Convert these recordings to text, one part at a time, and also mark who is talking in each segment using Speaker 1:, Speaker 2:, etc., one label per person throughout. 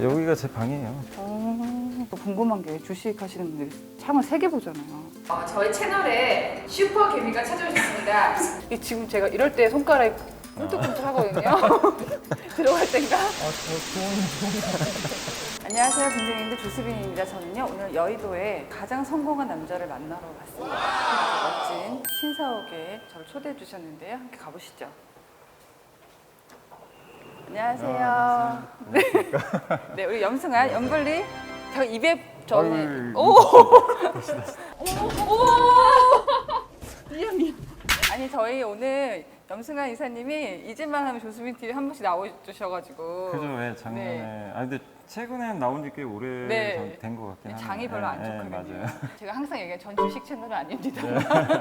Speaker 1: 여기가 제 방이에요.
Speaker 2: 어, 또 궁금한 게 주식 하시는 분들이 창을 세 개 보잖아요.
Speaker 3: 어, 저희 채널에 슈퍼 개미가 찾아오셨습니다.
Speaker 2: 이 지금 제가 이럴 때 손가락이 꿈틀꿈틀 하거든요. 들어갈 땐가? 안녕하세요, 빈생인들 조수빈입니다. 저는요 오늘 여의도에 가장 성공한 남자를 만나러 왔습니다. 아주 멋진 신사옥에 저를 초대해 주셨는데요. 함께 가보시죠. 안녕하세요. 네. 네, 우리 염승아, 염블리. 저 입에 저는
Speaker 1: 아유,
Speaker 2: 오. 오. 미안 미안. 아니 저희 오늘 염승아 이사님이 이제만 하면 조수빈 TV 한 번씩 나와주셔가지고
Speaker 1: 그죠, 예, 작년에.
Speaker 2: 네.
Speaker 1: 아 근데 최근에 나온 지 꽤 오래
Speaker 2: 네.
Speaker 1: 된 것 같긴 하네요.
Speaker 2: 장이 별로 안
Speaker 1: 예, 예,
Speaker 2: 좋거든요.
Speaker 1: 맞아요.
Speaker 2: 제가 항상 얘기해요. 전 주식 채널은 아닙니다.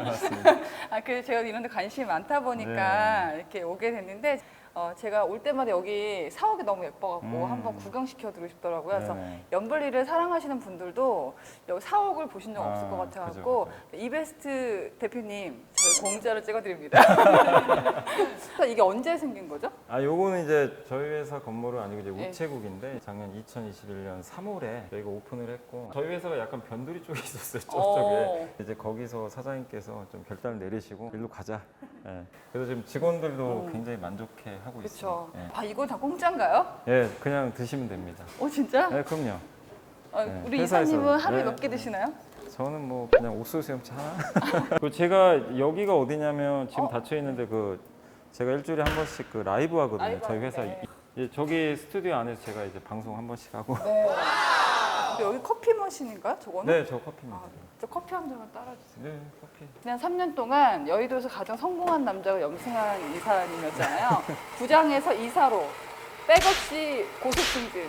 Speaker 1: 맞습니다.
Speaker 2: 아, 그래서 제가 이런 데 관심이 많다 보니까
Speaker 1: 네.
Speaker 2: 이렇게 오게 됐는데 어, 제가 올 때마다 여기 사옥이 너무 예뻐갖고
Speaker 1: 음.
Speaker 2: 한번 구경시켜드리고 싶더라고요. 그래서
Speaker 1: 네네.
Speaker 2: 연블리를 사랑하시는 분들도 여기 사옥을 보신 적 없을
Speaker 1: 아,
Speaker 2: 것 같아갖고
Speaker 1: 그죠.
Speaker 2: 이베스트 대표님 저희 공짜로 찍어드립니다. 이게 언제 생긴 거죠?
Speaker 1: 아 요거는 이제 저희 회사 건물은 아니고 이제
Speaker 2: 네.
Speaker 1: 우체국인데 작년 2021년 3월에 저희가 오픈을 했고 저희 회사가 약간 변두리 쪽에 있었어요
Speaker 2: 어.
Speaker 1: 저쪽에 이제 거기서 사장님께서 좀 결단을 내리시고 일로 가자 예. 그래서 지금 직원들도
Speaker 2: 음.
Speaker 1: 굉장히 만족해 하고
Speaker 2: 그렇죠.
Speaker 1: 있어요
Speaker 2: 아 이거 다 공짜인가요?
Speaker 1: 예. 예, 그냥 드시면 됩니다
Speaker 2: 어 진짜?
Speaker 1: 네 그럼요
Speaker 2: 어,
Speaker 1: 네,
Speaker 2: 우리
Speaker 1: 회사에서.
Speaker 2: 이사님은 하루에
Speaker 1: 네.
Speaker 2: 몇 개 드시나요?
Speaker 1: 저는 뭐 그냥 옥수수 수염차 하나 그리고 제가 여기가 어디냐면 지금
Speaker 2: 어?
Speaker 1: 닫혀 있는데 그 제가 일주일에 한 번씩 그 라이브 하거든요
Speaker 2: 라이브
Speaker 1: 저희 회사
Speaker 2: 하는데.
Speaker 1: 이- 저기 스튜디오 안에서 제가 이제 방송 한 번씩 하고
Speaker 2: 네. 근데 여기 커피 머신인가요? 저거는?
Speaker 1: 네, 저 커피입니다.
Speaker 2: 아, 저 커피 한 잔만 따라주세요.
Speaker 1: 네, 커피.
Speaker 2: 그냥 3년 동안 여의도에서 가장 성공한 남자가 염승한 이사님이었잖아요. 부장에서 이사로 백없이 고속 승진.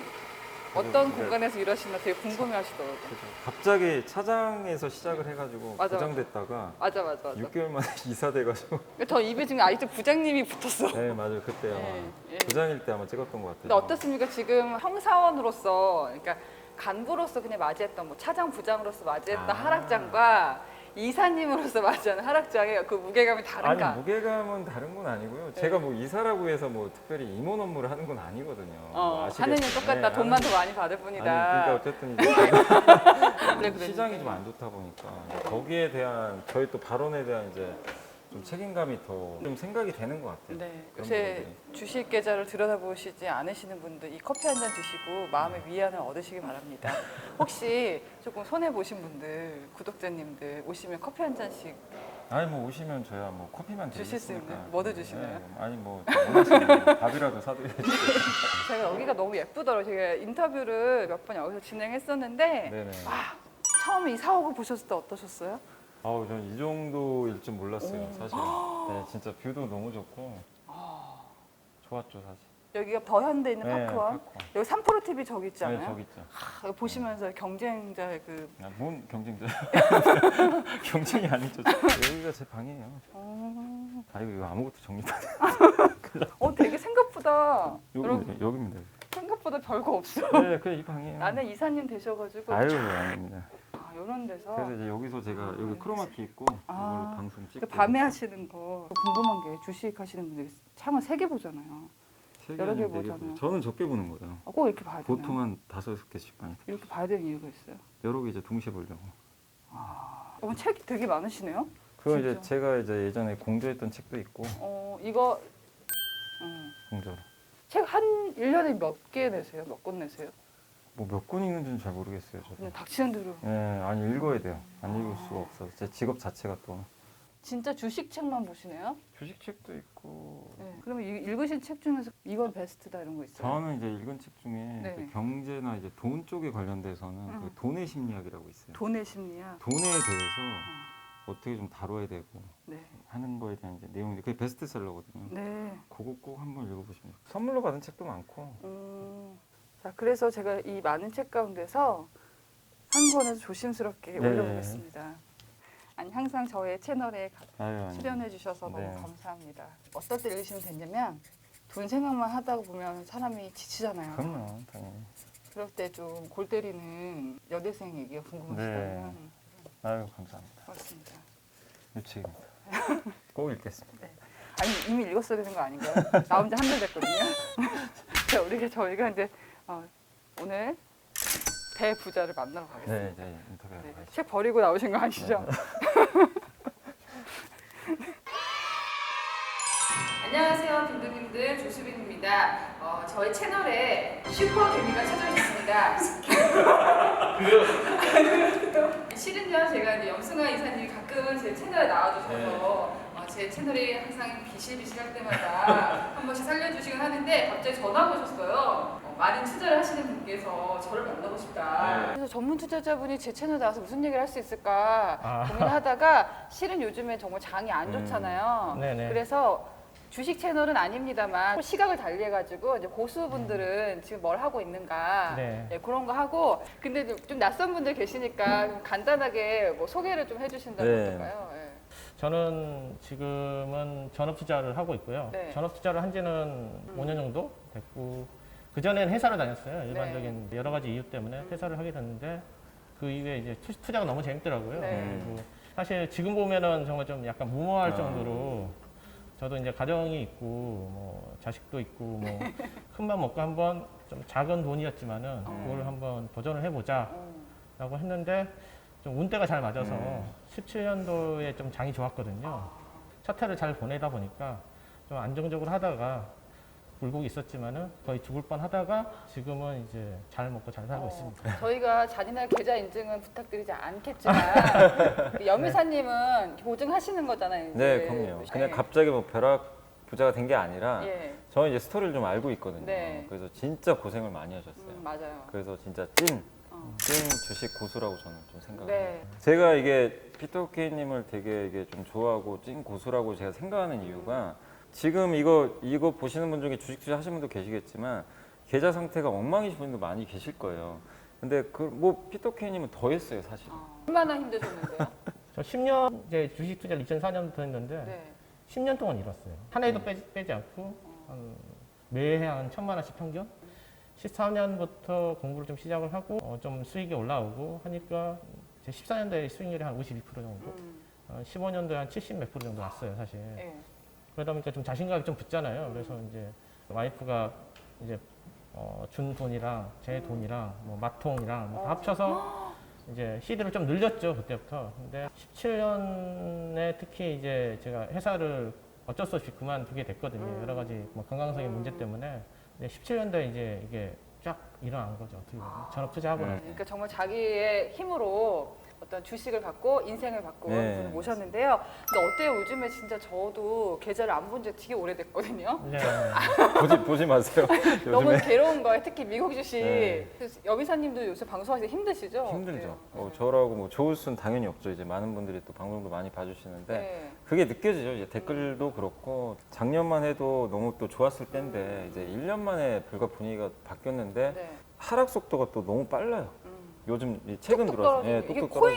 Speaker 2: 어떤
Speaker 1: 네.
Speaker 2: 공간에서 일하시나 되게 궁금해하시더라고요.
Speaker 1: 그죠. 갑자기 차장에서 시작을 해가지고
Speaker 2: 맞아,
Speaker 1: 부장됐다가
Speaker 2: 맞아 맞아 맞아.
Speaker 1: 6개월 만에 이사돼가지고
Speaker 2: 저 입에 지금 아직도 부장님이 붙었어.
Speaker 1: 네 맞아요 그때 아마
Speaker 2: 네, 예.
Speaker 1: 부장일 때 아마 찍었던 것 같아요.
Speaker 2: 근데 어떻습니까? 지금 형사원으로서 그러니까 간부로서 그냥 맞이했던 뭐 차장 부장으로서 맞이했던
Speaker 1: 아.
Speaker 2: 하락장과 이사님으로서 맞이하는 하락장의 그 무게감이 다른가?
Speaker 1: 아니 무게감은 다른 건 아니고요. 제가 뭐 이사라고 해서 뭐 특별히 임원 업무를 하는 건 아니거든요. 뭐
Speaker 2: 어,
Speaker 1: 아시겠지만.
Speaker 2: 하는 일 똑같다.
Speaker 1: 네,
Speaker 2: 돈만 더 많이 받을 뿐이다.
Speaker 1: 아니 그러니까 어쨌든 이제
Speaker 2: 그래, 그래.
Speaker 1: 시장이 좀 안 좋다 보니까 거기에 대한 저희 또 발언에 대한 이제 좀 책임감이 더 좀 생각이 되는 것 같아요.
Speaker 2: 네,
Speaker 1: 그런
Speaker 2: 요새
Speaker 1: 부분들이.
Speaker 2: 주식 계좌를 들여다보시지 않으시는 분들 이 커피 한 잔 드시고 마음의 위안을 얻으시기 바랍니다. 혹시 조금 손해 보신 분들, 구독자님들 오시면 커피 한 잔씩
Speaker 1: 아니 뭐 오시면 저야 뭐 커피만
Speaker 2: 주실 수
Speaker 1: 드리겠습니까?
Speaker 2: 있나요? 뭐도 주시나요?
Speaker 1: 네, 아니 뭐 원하시면 밥이라도 사드려야죠.
Speaker 2: 제가 여기가 너무 예쁘더라고요. 제가 인터뷰를 몇 번 여기서 진행했었는데
Speaker 1: 네네.
Speaker 2: 아, 처음에 이 사옥을 보셨을 때 어떠셨어요?
Speaker 1: 아우 전 이 정도일 줄 몰랐어요
Speaker 2: 오.
Speaker 1: 사실. 네, 진짜 뷰도 너무 좋고 좋았죠 사실.
Speaker 2: 여기가 더현대 있는
Speaker 1: 네,
Speaker 2: 파크원
Speaker 1: 파크원.
Speaker 2: 여기 삼프로 TV 저기 있지
Speaker 1: 네? 저기 있죠.
Speaker 2: 아, 보시면서 경쟁자의 그
Speaker 1: 아, 뭔 경쟁자? 경쟁이 아니죠. 여기가 제 방이에요.
Speaker 2: 어,
Speaker 1: 아 이거, 이거 아무것도 안 해.
Speaker 2: 어 되게 생각보다 여러분
Speaker 1: 여기입니다. 여기입니다.
Speaker 2: 생각보다 별거 없어.
Speaker 1: 네, 그냥 이 방이에요.
Speaker 2: 안에 이사님 되셔가지고
Speaker 1: 아유 아닙니다.
Speaker 2: 아, 이런 데서
Speaker 1: 그래서 이제 여기서 제가 여기 크로마키 있고
Speaker 2: 아,
Speaker 1: 이걸로 방송
Speaker 2: 그
Speaker 1: 찍고
Speaker 2: 밤에 하시는 거 궁금한 게 주식 하시는 분들이 창을 세 개 보잖아요.
Speaker 1: 세
Speaker 2: 여러 개
Speaker 1: 아니면 네개
Speaker 2: 보잖아요.
Speaker 1: 보죠. 저는 적게 보는 거예요.
Speaker 2: 아, 꼭 이렇게 봐야 되나요?
Speaker 1: 보통 한 다섯 여섯 개씩 많이.
Speaker 2: 이렇게 봐야 되는 이유가 있어요.
Speaker 1: 여러 개 이제 동시에 보려고.
Speaker 2: 어, 책이 되게 많으시네요.
Speaker 1: 그거 이제
Speaker 2: 진짜?
Speaker 1: 제가 이제 예전에 공조했던 책도 있고
Speaker 2: 어, 이거 음,
Speaker 1: 공조로.
Speaker 2: 책한 1년에 몇 개 내세요? 몇 권 내세요?
Speaker 1: 뭐몇 권 읽는지는 잘 모르겠어요. 저도.
Speaker 2: 그냥 닥치는 대로.
Speaker 1: 예, 아니 읽어야 돼요. 안 읽을
Speaker 2: 아.
Speaker 1: 수가 없어서 제 직업 자체가 또
Speaker 2: 진짜 주식 책만 보시네요?
Speaker 1: 주식 책도 있고.
Speaker 2: 네. 그러면 이- 읽으신 책 중에서 이건 베스트다 이런 거 있어요?
Speaker 1: 저는 이제 읽은 책 중에
Speaker 2: 네.
Speaker 1: 그 경제나 이제 돈 쪽에 관련돼서는
Speaker 2: 음.
Speaker 1: 그 돈의 심리학이라고 있어요.
Speaker 2: 돈의 심리야.
Speaker 1: 돈에 대해서 어떻게 좀 다뤄야 되고
Speaker 2: 네.
Speaker 1: 하는 거에 대한 이제 내용이 그게 베스트셀러거든요.
Speaker 2: 네.
Speaker 1: 그거 꼭 한번 읽어보시면 좋겠어요. 선물로 받은 책도 많고
Speaker 2: 음, 자, 그래서 제가 이 많은 책 가운데서 한 권을 조심스럽게
Speaker 1: 네.
Speaker 2: 올려보겠습니다. 아니 항상 저의 채널에 가-
Speaker 1: 아유, 아니.
Speaker 2: 출연해 주셔서 너무
Speaker 1: 네.
Speaker 2: 감사합니다. 어떨 때 읽으시면 되냐면 돈 생각만 하다 보면 사람이 지치잖아요.
Speaker 1: 그럼요, 당연히.
Speaker 2: 그럴 때 좀 골 때리는 여대생 얘기가 궁금하시다면
Speaker 1: 네. 아유, 감사합니다.
Speaker 2: 그렇습니다.
Speaker 1: 이 책입니다. 꼭 읽겠습니다.
Speaker 2: 아니 이미 읽었어야 되는 거 아닌가요? 나 혼자 한달 됐거든요. 자, 우리가 저희가 이제 어, 오늘 대부자를 만나러 가겠습니다.
Speaker 1: 네, 네, 인터뷰.
Speaker 2: 네, 책 버리고 나오신 거 아시죠?
Speaker 3: 안녕하세요, 빈둥님들 조수빈입니다. 어, 저희 채널에 슈퍼 개미가 찾아오셨습니다. 실은요, 제가 이제 염승아 이사님이 가끔은 제 채널에 나와주셔서
Speaker 1: 네.
Speaker 3: 어, 제 채널이 항상 비실비실할 때마다 한 번씩 살려주시곤 하는데 갑자기 전화가 오셨어요. 어, 많은 투자를 하시는 분께서 저를 만나고 싶다.
Speaker 1: 네.
Speaker 2: 그래서 전문 투자자분이 제 채널 나와서 무슨 얘기를 할 수 있을까
Speaker 4: 아.
Speaker 2: 고민하다가 실은 요즘에 정말 장이 안
Speaker 1: 음.
Speaker 2: 좋잖아요.
Speaker 4: 네네.
Speaker 2: 그래서 주식 채널은 아닙니다만 시각을 달리해가지고 이제 고수분들은 지금 뭘 하고 있는가
Speaker 4: 네.
Speaker 2: 예, 그런 거 하고 근데 좀 낯선 분들 계시니까 좀 간단하게 뭐 소개를 좀 해주신다면
Speaker 1: 네.
Speaker 2: 어떨까요? 예.
Speaker 4: 저는 지금은 전업 투자를 하고 있고요.
Speaker 2: 네.
Speaker 4: 전업 투자를 한 지는 5년 정도 됐고 그 전에는 회사를 다녔어요.
Speaker 2: 네.
Speaker 4: 일반적인 여러 가지 이유 때문에 회사를 하게 됐는데 그 이후에 이제 투, 투자가 너무 재밌더라고요.
Speaker 2: 네.
Speaker 4: 그리고 사실 지금 보면은 정말 좀 약간 무모할
Speaker 1: 아.
Speaker 4: 정도로 저도 이제 가정이 있고 뭐 자식도 있고 뭐 큰맘 먹고 한번 좀 작은 돈이었지만은
Speaker 2: 어.
Speaker 4: 그걸 한번 도전을 해보자.
Speaker 2: 어.
Speaker 4: 라고 했는데 좀 운대가 잘 맞아서
Speaker 1: 음.
Speaker 4: 17년도에 좀 장이 좋았거든요. 첫 해를 잘 보내다 보니까 좀 안정적으로 하다가 굴곡이 있었지만은 거의 죽을 뻔 하다가 지금은 이제 잘 먹고 잘 살고
Speaker 2: 어,
Speaker 4: 있습니다.
Speaker 2: 저희가 잔인한 계좌 인증은 부탁드리지 않겠지만 그 여미사님은 보증하시는 거잖아요. 이제.
Speaker 1: 네, 그럼요. 그냥
Speaker 2: 예.
Speaker 1: 갑자기 뭐 벼락 부자가 된 게 아니라
Speaker 2: 예,
Speaker 1: 저는 이제 스토리를 좀 알고 있거든요.
Speaker 2: 네.
Speaker 1: 그래서 진짜 고생을 많이 하셨어요.
Speaker 2: 음, 맞아요.
Speaker 1: 그래서 진짜 찐,
Speaker 2: 어.
Speaker 1: 찐 주식 고수라고 저는 좀 생각해요.
Speaker 2: 네.
Speaker 1: 제가 이게 피터케이님을 되게 이게 좀 좋아하고 찐 고수라고 제가 생각하는 이유가 지금 이거 이거 보시는 분 중에 주식 투자 하시는 분도 계시겠지만 계좌 상태가 엉망이신 분도 많이 계실 거예요. 근데 그 뭐 피터케이님은 더 했어요 사실.
Speaker 2: 어, 얼마나 힘드셨는데요?
Speaker 4: 저 10년 이제 주식 투자를 2004년부터 했는데
Speaker 2: 네.
Speaker 4: 10년 동안 잃었어요. 한 해도 빼지, 빼지 않고 한 매해 한 천만 원씩 평균. 14년부터 공부를 좀 시작을 하고 어, 좀 수익이 올라오고 하니까 제 14년도에 수익률이 한 52% 정도.
Speaker 2: 음,
Speaker 4: 어, 15년도에 한 70 몇 프로 정도 왔어요, 사실.
Speaker 2: 예.
Speaker 4: 그러다 보니까 좀 자신감이 좀 붙잖아요. 그래서 이제 와이프가 이제 어, 준 돈이랑 제 돈이랑 뭐 마통이랑 뭐다
Speaker 2: 어.
Speaker 4: 합쳐서 이제 시드를 좀 늘렸죠 그때부터. 근데 17년에 특히 이제 제가 회사를 어쩔 수 없이 그만두게 됐거든요.
Speaker 2: 음.
Speaker 4: 여러 가지 뭐 건강적인
Speaker 2: 음.
Speaker 4: 문제 때문에. 근데 17년도에 이제 이게 쫙 일어난 거죠. 어떻게 보면 전업 투자하고
Speaker 1: 음.
Speaker 4: 나서.
Speaker 2: 그러니까 정말 자기의 힘으로 어떤 주식을 받고 인생을 바꾼
Speaker 1: 네.
Speaker 2: 분을 모셨는데요. 근데 어때요? 요즘에 진짜 저도 계좌를 안 본 지 되게 오래됐거든요.
Speaker 4: 이제
Speaker 1: 보지 보지 마세요.
Speaker 2: 너무
Speaker 1: 요즘에
Speaker 2: 괴로운 거예요. 특히 미국 주식.
Speaker 1: 네.
Speaker 2: 그래서 여기사님도 요새 방송하기 힘드시죠?
Speaker 1: 힘들죠.
Speaker 2: 네.
Speaker 1: 어, 저라고 뭐 좋을 수는 당연히 없죠. 이제 많은 분들이 또 방송도 많이 봐주시는데
Speaker 2: 네.
Speaker 1: 그게 느껴지죠. 이제 댓글도 그렇고 작년만 해도 너무 또 좋았을 때인데 이제 1년 만에 불과 분위기가 바뀌었는데
Speaker 2: 네.
Speaker 1: 하락 속도가 또 너무 빨라요.
Speaker 2: 음.
Speaker 1: 요즘 이 최근
Speaker 2: 뚝뚝
Speaker 1: 들어서
Speaker 2: 떨어지고
Speaker 1: 예,
Speaker 2: 이게
Speaker 1: 뚝뚝
Speaker 2: 코인.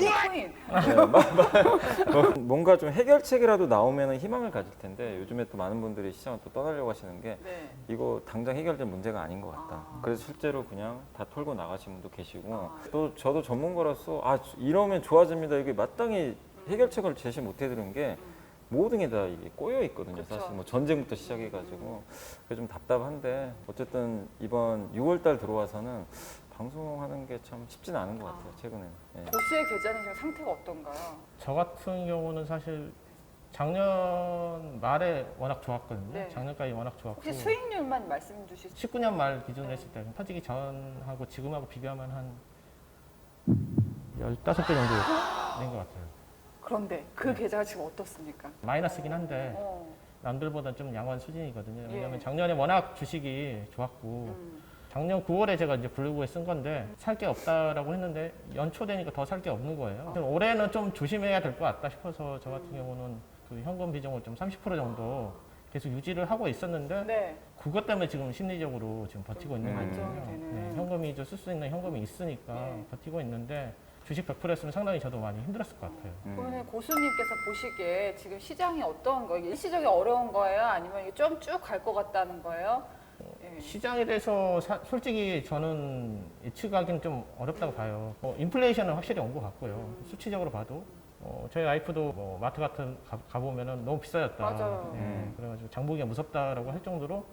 Speaker 1: 마- 뭐, 뭔가 좀 해결책이라도 나오면 희망을 가질 텐데 요즘에 또 많은 분들이 시장을 또 떠나려고 하시는 게
Speaker 2: 네.
Speaker 1: 이거 당장 해결될 문제가 아닌 것 같다.
Speaker 2: 아.
Speaker 1: 그래서 실제로 그냥 다 털고 나가신 분도 계시고
Speaker 2: 아.
Speaker 1: 또 저도 전문가로서 아 이러면 좋아집니다. 이게 마땅히 해결책을 제시 못 해드린 게 모든 게 다 이게 꼬여 있거든요.
Speaker 2: 그쵸.
Speaker 1: 사실 뭐 전쟁부터 시작해가지고 그게 좀 답답한데 어쨌든 이번 6월달 들어와서는 방송하는 게 참 쉽지는 않은 것 같아요. 최근에는. 예.
Speaker 2: 보수의 계좌는 지금 상태가 어떤가요?
Speaker 4: 저 같은 경우는 사실 작년 말에 워낙 좋았거든요.
Speaker 2: 네.
Speaker 4: 작년까지 워낙 좋았고.
Speaker 2: 혹시 수익률만 말씀 주실 수
Speaker 4: 19년 말 기준으로 했을 때 터지기 전하고 지금하고 비교하면 한 15배 정도 된 것 같아요.
Speaker 2: 그런데 그 계좌가 지금 어떻습니까?
Speaker 4: 마이너스긴 한데
Speaker 2: 어.
Speaker 4: 남들보다 좀 양호한 수준이거든요.
Speaker 2: 예.
Speaker 4: 왜냐하면 작년에 워낙 주식이 좋았고
Speaker 2: 음.
Speaker 4: 작년 9월에 제가 이제 블로그에 쓴 건데 살 게 없다라고 했는데 연초 되니까 더 살 게 없는 거예요. 올해는 좀 조심해야 될 것 같다 싶어서 저 같은 경우는 그 현금 비중을 좀 30% 정도 계속 유지를 하고 있었는데
Speaker 2: 네.
Speaker 4: 그것 때문에 지금 심리적으로 지금 버티고 있는
Speaker 1: 음.
Speaker 2: 되는.
Speaker 4: 네, 현금이 쓸 수 있는 현금이 있으니까
Speaker 2: 네.
Speaker 4: 버티고 있는데 주식 100%였으면 상당히 저도 많이 힘들었을 것 같아요.
Speaker 1: 음.
Speaker 2: 그러면 고수님께서 보시기에 지금 시장이 어떤 거예요? 일시적이 어려운 거예요? 아니면 좀 쭉 갈 것 같다는 거예요? 예.
Speaker 4: 시장에 대해서 사- 솔직히 저는 예측하기는 좀 어렵다고 봐요. 뭐 인플레이션은 확실히 온 것 같고요.
Speaker 2: 음.
Speaker 4: 수치적으로 봐도 어, 저희 와이프도 뭐 마트 같은 가, 가보면은 너무 비싸졌다.
Speaker 2: 맞아요.
Speaker 4: 예,
Speaker 1: 음.
Speaker 4: 그래가지고 장보기가 무섭다라고 할 정도로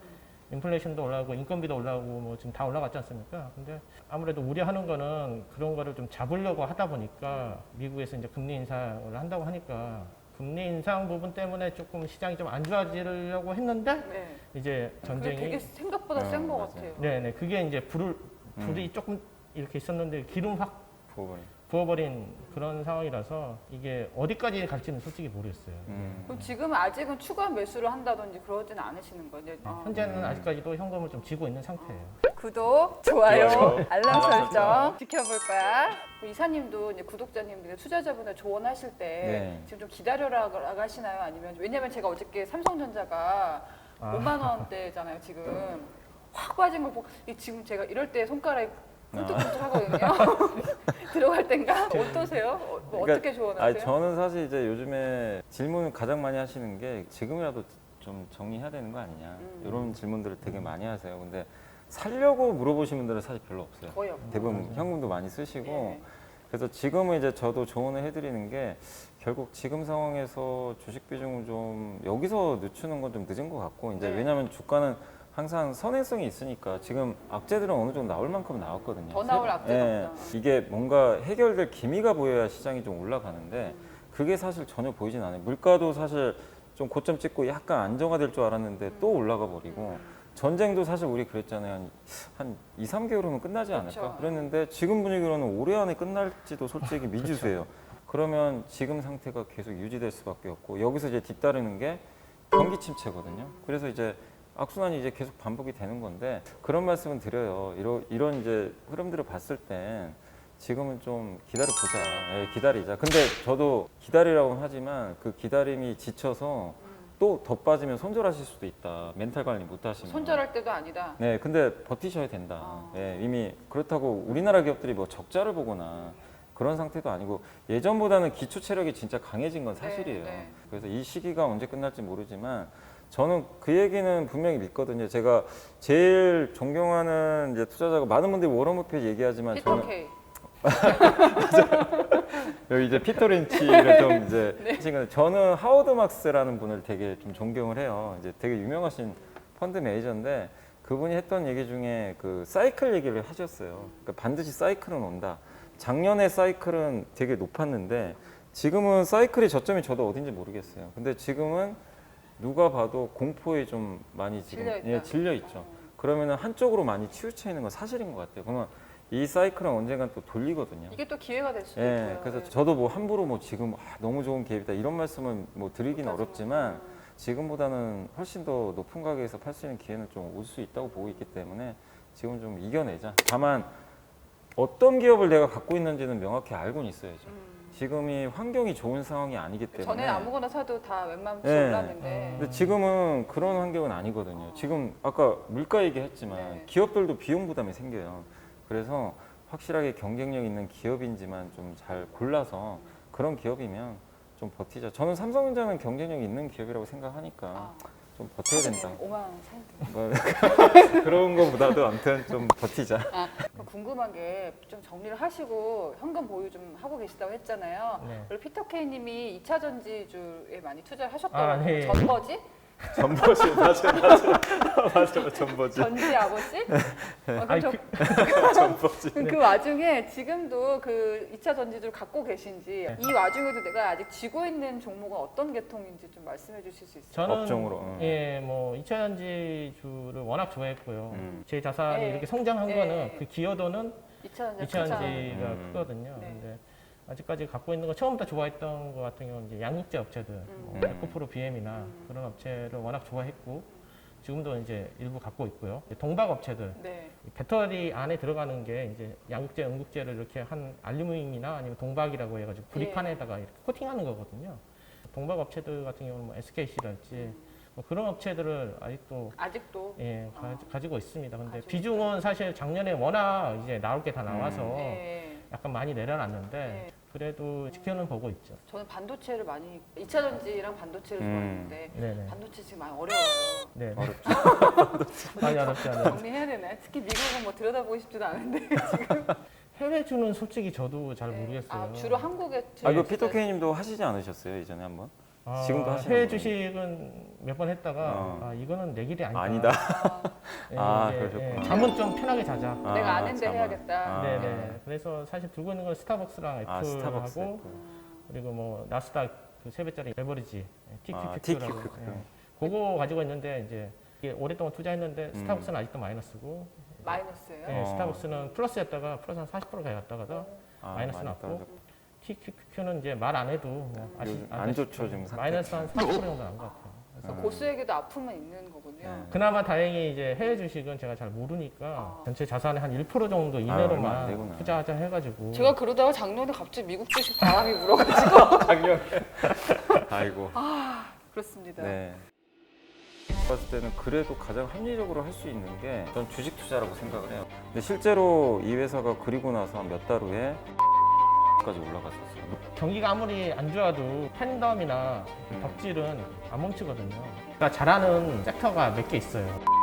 Speaker 4: 인플레이션도 올라가고 인건비도 올라가고 뭐 지금 다 올라갔지 않습니까? 근데 아무래도 우려하는 거는 그런 거를 좀 잡으려고 하다 보니까 미국에서 이제 금리 인상을 한다고 하니까 금리 인상 부분 때문에 조금 시장이 좀 안 좋아지려고 했는데
Speaker 2: 네.
Speaker 4: 이제
Speaker 2: 그게
Speaker 4: 전쟁이
Speaker 2: 되게 생각보다
Speaker 1: 네,
Speaker 2: 센것
Speaker 1: 맞아요.
Speaker 2: 같아요.
Speaker 4: 네네 그게 이제 불을 불이
Speaker 1: 음.
Speaker 4: 조금 이렇게 있었는데 기름 확
Speaker 1: 부어버린.
Speaker 4: 부어버린 그런 상황이라서 이게 어디까지 갈지는 솔직히 모르겠어요.
Speaker 1: 음.
Speaker 2: 그럼 지금 아직은 추가 매수를 한다든지 그러진 않으시는 거죠?
Speaker 4: 네,
Speaker 2: 어.
Speaker 4: 현재는
Speaker 1: 음.
Speaker 4: 아직까지도 현금을 좀 쥐고 있는 상태예요.
Speaker 2: 구독, 좋아요,
Speaker 1: 좋아요.
Speaker 2: 알람 설정 지켜볼 거야. 그 이사님도 이제 구독자님들 투자자분들 조언하실 때
Speaker 1: 네.
Speaker 2: 지금 좀 기다려라 하시나요? 아니면 왜냐면 제가 어저께 삼성전자가
Speaker 4: 아.
Speaker 2: 5만 원대잖아요. 지금 확 빠진 걸 보고 이 지금 제가 이럴 때 손가락이 꿈틀꿈틀 하거든요. 들어갈 땐가 어떠세요? 어, 뭐
Speaker 1: 그러니까,
Speaker 2: 어떻게 조언하세요?
Speaker 1: 아니 저는 사실 이제 요즘에 질문을 가장 많이 하시는 게 지금이라도 좀 정리해야 되는 거 아니냐
Speaker 2: 음.
Speaker 1: 이런 질문들을 되게 많이 하세요. 근데 살려고 물어보시는 분들은 사실 별로 없어요.
Speaker 2: 거의 없고.
Speaker 1: 대부분
Speaker 4: 맞아요.
Speaker 1: 현금도 많이 쓰시고
Speaker 2: 예.
Speaker 1: 그래서 지금은 이제 저도 조언을 해드리는 게 결국 지금 상황에서 주식 비중을 좀 여기서 늦추는 건 좀 늦은 것 같고 이제
Speaker 2: 네.
Speaker 1: 왜냐하면 주가는 항상 선행성이 있으니까 지금 악재들은 어느 정도 나올 만큼 나왔거든요.
Speaker 2: 더 나올
Speaker 1: 세-
Speaker 2: 악재가
Speaker 1: 예,
Speaker 2: 없다.
Speaker 1: 이게 뭔가 해결될 기미가 보여야 시장이 좀 올라가는데
Speaker 2: 음.
Speaker 1: 그게 사실 전혀 보이진 않아요. 물가도 사실 좀 고점 찍고 약간 안정화될 줄 알았는데 또 올라가 버리고
Speaker 2: 음.
Speaker 1: 전쟁도 사실 우리 그랬잖아요. 한, 한 2, 3개월이면 끝나지 않을까?
Speaker 2: 그렇죠.
Speaker 1: 그랬는데 지금 분위기로는 올해 안에 끝날지도 솔직히 미지수예요. 그러면 지금 상태가 계속 유지될 수밖에 없고 여기서 이제 뒤따르는 게 경기 침체거든요. 그래서 이제 악순환이 이제 계속 반복이 되는 건데 그런 말씀은 드려요. 이런 이런 이제 흐름들을 봤을 땐 지금은 좀 기다려 보자. 예, 기다리자. 근데 저도 기다리라고는 하지만 그 기다림이 지쳐서 또 더 빠지면 손절하실 수도 있다. 멘탈 관리 못 하시면.
Speaker 2: 손절할 때도 아니다.
Speaker 1: 네, 근데 버티셔야 된다.
Speaker 2: 아.
Speaker 1: 예, 이미 그렇다고 우리나라 기업들이 뭐 적자를 보거나 그런 상태도 아니고 예전보다는 기초 체력이 진짜 강해진 건 사실이에요.
Speaker 2: 네, 네.
Speaker 1: 그래서 이 시기가 언제 끝날지 모르지만 저는 그 얘기는 분명히 믿거든요. 제가 제일 존경하는 이제 투자자가 많은 분들이 워런 버핏 얘기하지만
Speaker 2: 피터
Speaker 1: 저는. 여기 이제 피터 린치를 좀 이제
Speaker 2: 네.
Speaker 1: 하신 건데 저는 하워드 막스라는 분을 되게 좀 존경을 해요. 이제 되게 유명하신 펀드 매니저인데 그분이 했던 얘기 중에 그 사이클 얘기를 하셨어요. 그러니까 반드시 사이클은 온다. 작년에 사이클은 되게 높았는데 지금은 사이클의 저점이 저도 어딘지 모르겠어요. 근데 지금은 누가 봐도 공포에 좀 많이 지금
Speaker 2: 질려 있다.
Speaker 1: 예, 질려 있죠. 그러면은 한쪽으로 많이 치우쳐 있는 건 사실인 것 같아요. 그러면 이 사이클은 언젠간 또 돌리거든요.
Speaker 2: 이게 또 기회가 될 수도
Speaker 1: 예,
Speaker 2: 있고요.
Speaker 1: 그래서
Speaker 2: 네.
Speaker 1: 저도 뭐 함부로 뭐 지금 아, 너무 좋은 기회이다 이런 말씀은 뭐 드리긴. 어렵지만 지금보다는 훨씬 더 높은 가격에서 팔 수 있는 기회는 좀 올 수 있다고 보고 있기 때문에 지금 좀 이겨내자. 다만 어떤 기업을 내가 갖고 있는지는 명확히 알고는 있어야죠.
Speaker 2: 음.
Speaker 1: 지금이 환경이 좋은 상황이 아니기 때문에.
Speaker 2: 전에 아무거나 사도 다 웬만하면
Speaker 1: 네.
Speaker 2: 올랐는데
Speaker 1: 근데 지금은 그런 환경은 아니거든요. 지금 아까 물가 얘기했지만
Speaker 2: 네.
Speaker 1: 기업들도 비용 부담이 생겨요. 그래서 확실하게 경쟁력 있는 기업인지만 좀 잘 골라서 그런 기업이면 좀 버티자. 저는 삼성전자는 경쟁력 있는 기업이라고 생각하니까
Speaker 2: 아,
Speaker 1: 좀 버텨야 된다.
Speaker 2: 5만 원 사야 돼.
Speaker 1: 뭐 그런 거보다도 아무튼 좀 버티자.
Speaker 2: 그럼 궁금한 게 좀 정리를 하시고 현금 보유 좀 하고 계시다고 했잖아요.
Speaker 4: 네.
Speaker 2: 그리고 피터 K님이 2차 전지주에 많이 투자를 하셨더라고요.
Speaker 4: 아, 네.
Speaker 2: 전버지?
Speaker 1: 전버지 맞아 맞아 맞아 전버지
Speaker 2: 전지 아버지? 어,
Speaker 4: 아니,
Speaker 2: 그,
Speaker 1: 전버지.
Speaker 2: 그, 그 와중에 지금도 그 2차 전지주를 갖고 계신지
Speaker 4: 네.
Speaker 2: 이 와중에도 내가 아직 쥐고 있는 종목은 어떤 계통인지 좀 말씀해 주실 수 있어요?
Speaker 4: 저는
Speaker 1: 업종으로, 응.
Speaker 4: 예, 뭐 2차전지 주를 워낙 좋아했고요.
Speaker 1: 음.
Speaker 4: 제 자산이
Speaker 2: 예.
Speaker 4: 이렇게 성장한
Speaker 2: 예.
Speaker 4: 거는 그 기여도는
Speaker 2: 2차 전지
Speaker 4: 2차전지가
Speaker 1: 음.
Speaker 4: 크거든요.
Speaker 2: 네.
Speaker 4: 근데 아직까지 갖고 있는 거 처음부터 좋아했던 것 같은 경우는 이제 양육제 업체들, 뭐
Speaker 1: 음.
Speaker 4: 에코프로 BM이나
Speaker 2: 음.
Speaker 4: 그런 업체를 워낙 좋아했고 지금도 이제 일부 갖고 있고요. 동박 업체들
Speaker 2: 네.
Speaker 4: 배터리 안에 들어가는 게 이제 양극재, 음극재를 이렇게 한 알루미늄이나 아니면 동박이라고 해가지고 구리판에다가 이렇게 코팅하는 거거든요. 동박 업체들 같은 경우는 뭐 SKC랄지 뭐 그런 업체들을 아직도
Speaker 2: 아직도
Speaker 4: 예, 가, 지고 있습니다. 근데
Speaker 2: 가지고
Speaker 4: 비중은 사실 작년에 워낙 이제 나올 게 다 나와서
Speaker 2: 네.
Speaker 4: 약간 많이 내려놨는데
Speaker 2: 네.
Speaker 4: 그래도 지켜는 보고 있죠.
Speaker 2: 저는 반도체를 많이 2차 전지랑 반도체를
Speaker 1: 음.
Speaker 2: 좋아했는데
Speaker 4: 네네.
Speaker 2: 반도체 지금 많이 어려워요.
Speaker 4: 네.
Speaker 1: 어렵죠.
Speaker 4: 많이 어렵지 않아요.
Speaker 2: 정리해야 되나요? 특히 미국은 뭐 들여다보고 싶지도 않은데 지금
Speaker 4: 해외주는 솔직히 저도 잘
Speaker 2: 네.
Speaker 4: 모르겠어요.
Speaker 2: 아, 주로 한국에
Speaker 1: 아 이거
Speaker 2: 투자했어요.
Speaker 1: 피터 K님도 하시지 않으셨어요 이전에 한번?
Speaker 4: 아,
Speaker 1: 지금도 하시는
Speaker 4: 해외
Speaker 1: 거예요?
Speaker 4: 주식은 몇 번 했다가
Speaker 1: 어.
Speaker 4: 아, 이거는 내 길이 아니다.
Speaker 1: 아니다.
Speaker 4: 예,
Speaker 1: 아,
Speaker 4: 이제,
Speaker 1: 그러셨구나.
Speaker 4: 예, 잠은 좀 편하게 자자.
Speaker 1: 아,
Speaker 2: 내가 아는데
Speaker 1: 잠깐.
Speaker 2: 해야겠다.
Speaker 1: 아.
Speaker 4: 네네. 그래서 사실 들고 있는 건 스타벅스랑
Speaker 1: 아,
Speaker 4: 애플하고
Speaker 1: 스타벅스. 애플.
Speaker 4: 그리고 뭐 나스닥 그 3 배짜리 레버리지
Speaker 1: 아,
Speaker 4: TQQQ라고.
Speaker 1: TQQQ.
Speaker 4: 그거 가지고 있는데 이제 이게 오랫동안 투자했는데
Speaker 1: 음.
Speaker 4: 스타벅스는 아직도 마이너스고
Speaker 2: 마이너스예요?
Speaker 4: 네,
Speaker 1: 어.
Speaker 4: 스타벅스는 플러스였다가 플러스 한 40% 가갔다가
Speaker 1: 아,
Speaker 4: 마이너스
Speaker 1: 많이
Speaker 4: 났고.
Speaker 1: 떨어졌고.
Speaker 4: TQQQ는 이제 말 안 해도 뭐 아시,
Speaker 1: 요즘 안 좋죠, 지금 상태.
Speaker 4: 마이너스 한40% 정도 난것 같아요. 그래서
Speaker 1: 음.
Speaker 2: 고수에게도 아픔은 있는 거군요.
Speaker 1: 네.
Speaker 4: 그나마 다행히 이제 해외 주식은 제가 잘 모르니까
Speaker 2: 아.
Speaker 4: 전체 자산의 한 1% 정도
Speaker 1: 얼마 안
Speaker 4: 이내로만
Speaker 1: 되구나.
Speaker 4: 투자하자 해가지고
Speaker 2: 제가 그러다가 작년에 갑자기 미국 주식 바람이 불어가지고
Speaker 1: 아이고.
Speaker 2: 그렇습니다.
Speaker 1: 네. 봤을 때는 그래도 가장 합리적으로 할 수 있는 게 전 주식 투자라고 생각을 해요. 근데 실제로 이 회사가 그리고 나서 한 몇 달 후에 까지 올라갔었어요.
Speaker 4: 경기가 아무리 안 좋아도 팬덤이나
Speaker 1: 음.
Speaker 4: 덕질은 안 멈추거든요. 그러니까 잘하는 섹터가 몇 개 있어요.